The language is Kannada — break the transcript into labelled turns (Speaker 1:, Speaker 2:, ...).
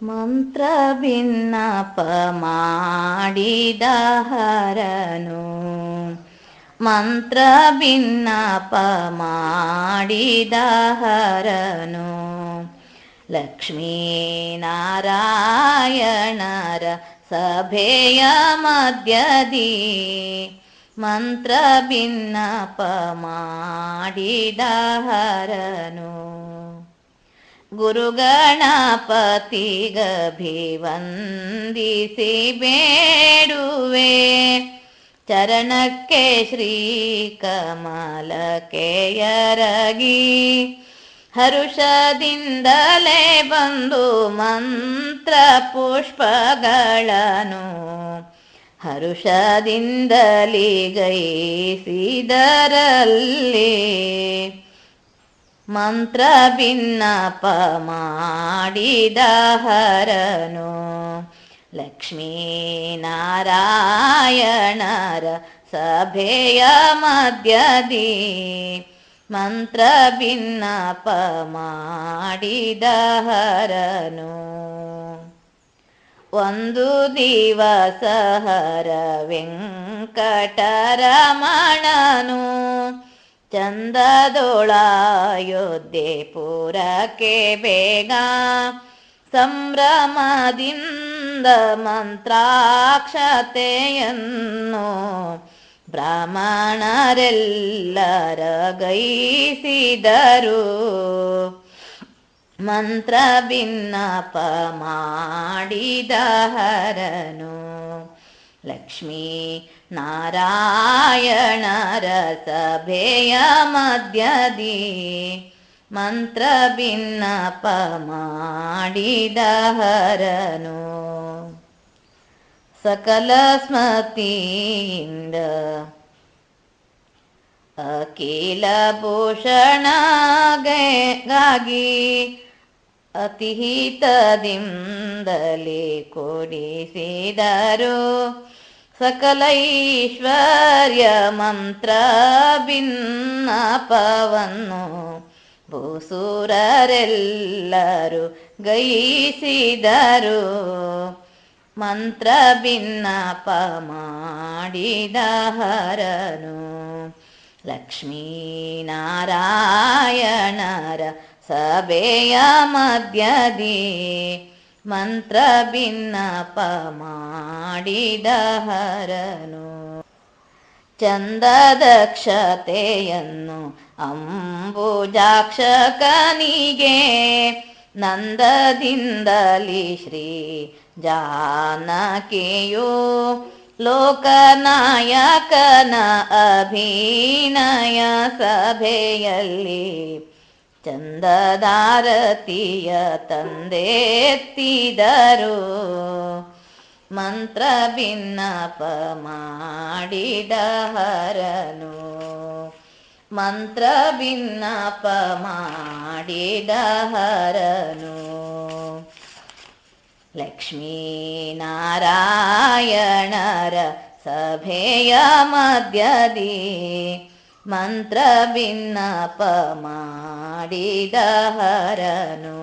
Speaker 1: ಮಂತ್ರ ಭಿನ್ನಪ ಮಾಡಿದ ಹರನು ಮಂತ್ರ ಭಿನ್ನಪ ಮಾಡಿದ ಹರನು ಲಕ್ಷ್ಮೀನಾರಾಯಣರ ಸಭೆಯ ಮಧ್ಯದಿ ಮಂತ್ರ ಭಿನ್ನಪ ಮಾಡಿದ ಹರನು ಗುರುಗಣಪತಿಗಭಿವಂದಿಸಿ ಬೇಡುವೆ ಚರಣಕ್ಕೆ ಶ್ರೀ ಕಮಲಕೆಯರಗಿ ಹರುಷದಿಂದಲೇ ಬಂದು ಮಂತ್ರ ಪುಷ್ಪಗಳನ್ನು ಹರುಷದಿಂದಲಿ ಗೈಸಿದರಲ್ಲಿ. ಮಂತ್ರ ಭಿನ್ನಪ ಮಾಡಿದ ಹರನು. ಲಕ್ಷ್ಮೀನಾರಾಯಣರ ಸಭೆಯ ಮಧ್ಯದಿ ಮಂತ್ರ ಭಿನ್ನಪ ಮಾಡಿದ ಹರನು. ಒಂದು ದಿವಸ ಹರ ವೆಂಕಟರಮಣನು ಚಂದದೊಳಾಯೋಧ್ಯೆ ಪೂರಕ್ಕೆ ಬೇಗ. ಸಂಭ್ರಮದಿಂದ ಮಂತ್ರಾಕ್ಷತೆಯನ್ನು ಬ್ರಾಹ್ಮಣರೆಲ್ಲರ ಗೈಸಿದರು ಮಂತ್ರ ಭಿನ್ನಪ ಮಾಡಿದ ಹರನು ಲಕ್ಷ್ಮೀ ನಾರಾಯಣರ ಸಭೆಯ ಮಧ್ಯದಿ ಮಂತ್ರ ಭಿನ್ನಪ ಮಾಡಿದ ಹರನು ಸಕಲ ಸ್ಮತಿಯಿಂದ ಅಖಿಲ ಭೂಷಣಗಾಗಿ ಅತಿಹಿತದಿಂದಲೇ ಕೊಡಿಸಿದರು ಸಕಲ ಮಂತ್ರ ಭಿನ್ನ ಪವನ್ನು ಭೂಸುರರೆಲ್ಲರೂ ಗೈಸಿದರು ಮಂತ್ರ ಭಿನ್ನಪ ಮಾಡಿದ ಹರನು ಲಕ್ಷ್ಮೀನಾರಾಯಣರ ಸಭೆಯ ಮಧ್ಯದಿ ಮಂತ್ರ ಭಿನ್ನಪ ಮಾಡಿದ ಹರನು. ಚಂದದಕ್ಷತೆಯನ್ನು ಅಂಬುಜಾಕ್ಷಕನಿಗೆ ನಂದದಿಂದಲಿ ಶ್ರೀ ಜಾನಕಿಯು ಲೋಕನಾಯಕನ ಅಭಿನಯ ಸಭೆಯಲ್ಲಿ ಚಂದದಾರತಿಯ ತಂದೆತ್ತಿದರು ಮಂತ್ರ ಭಿನ್ನಪ ಮಾಡಿದ ಹರನು. ಮಂತ್ರ ಭಿನ್ನಪ ಮಾಡಿದ ಹರನು. ಲಕ್ಷ್ಮೀನಾರಾಯಣರ ಸಭೆಯ ಮಧ್ಯದಿ ಮಂತ್ರ ಭಿನ್ನಪ ಮಾಡಿದ ಹರನು.